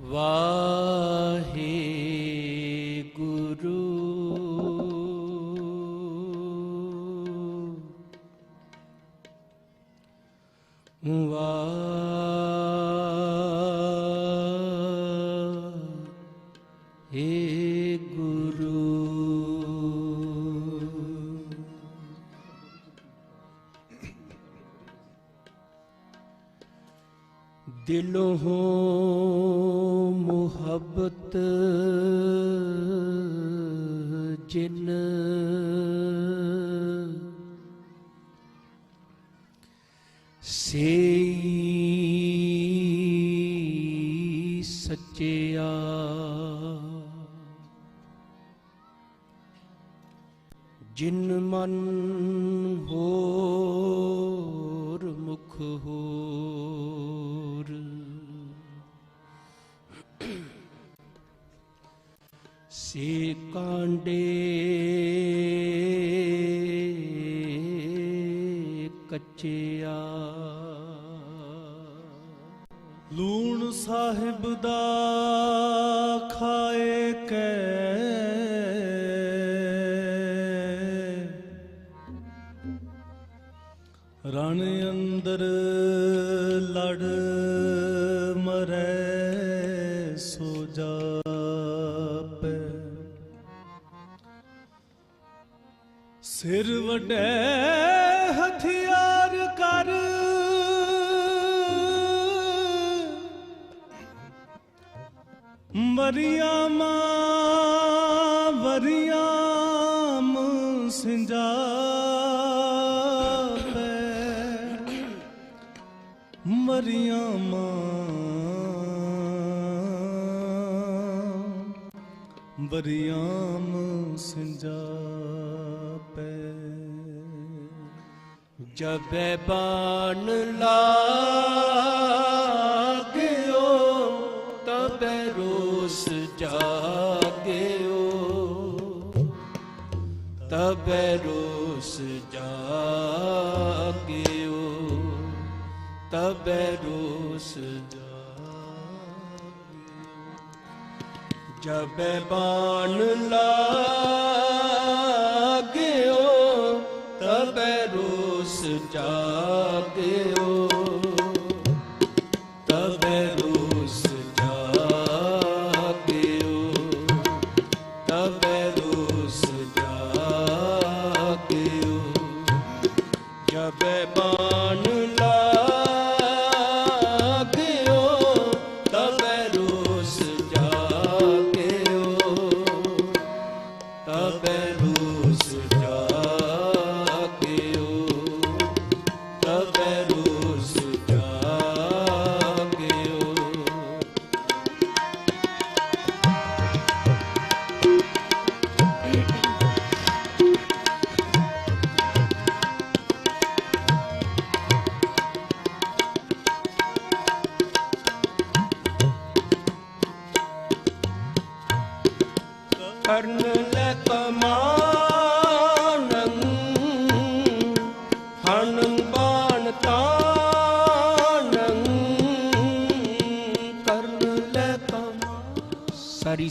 ਵਾਹਿਗੁਰੂ। ਵਾਹਿਗੁਰੂ। ਦਿਲੋਂ ਮੁਹੱਬਤ ਜਿਨ ਸੇਈ ਸੱਚਿਆ। ਜਿਨ ਮਨ ਹੋਰ ਮੁਖ ਹੋ ਸੇ ਕਾਂਡੇ ਕੱਚਿਆ। ਲੂਣ ਸਾਹਿਬ ਦਾ ਖਾਏ ਕੈ। ਰਣ ਅੰਦਰ ਲੜ ਮਰੈ ਸੋ ਜਾ। ਸਿਰ ਵੱਡੇ ਹਥਿਆਰ ਕਰ। ਮਰੀਆਮਾ ਵਰੀਆਮ ਸਿੰਜਾਪੈ। ਮਰੀਆਮਾ ਵਰੀਆਮ ਸਿੰਜਾਪੈ ਜਬੇ ਬਾਣ ਲਾਗਿਓ ਤਬ ਰੋਸ ਜਾਗਿਓ। ਤਬੇ ਰੋਸ ਜਾਗਿਓ ਤਬੇ ਰੋਸ ਜਬੇ ਬਾਣ ਲਾ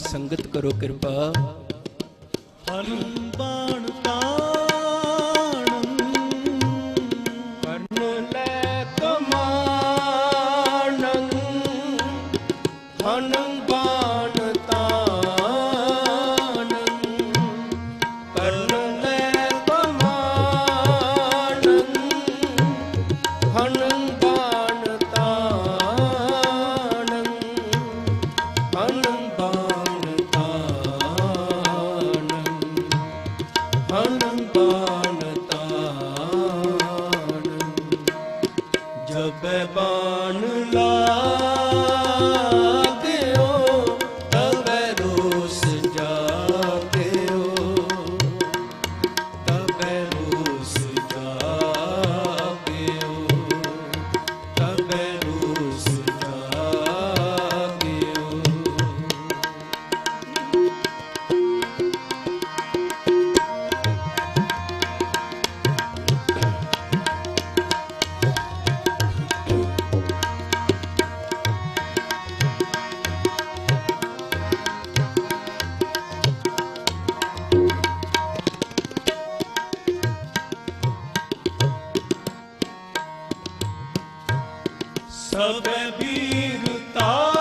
ਸੰਗਤ ਕਰੋ ਕਿਰਪਾ। ਹਨੰ ਬਾਣ ਲਾਗਿਓ ਕਬੀਰ ਤਾ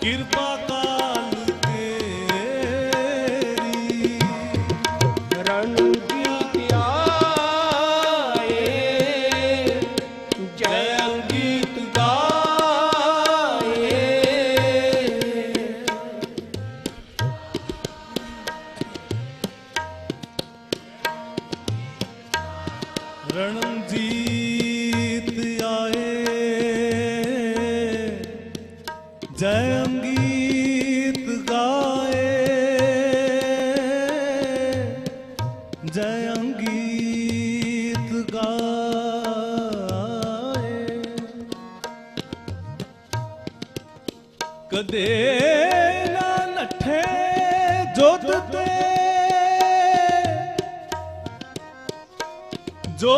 ਕਿਰਪਾ ਕਾਲ ਤੇਰੀ। ਰਣ ਆਏ ਜੈ ਅੰਗੀਤ ਰਣਜੀਤ ਆਏ। ਜੈ ਅੰਗੀਤ ਗਾਏ। ਜੈ ਅੰਗੀਤ ਗਾਏ। ਕਦੇ ਨਾ ਨੱਠੇ ਜੋਤ ਤੇ। ਜੋ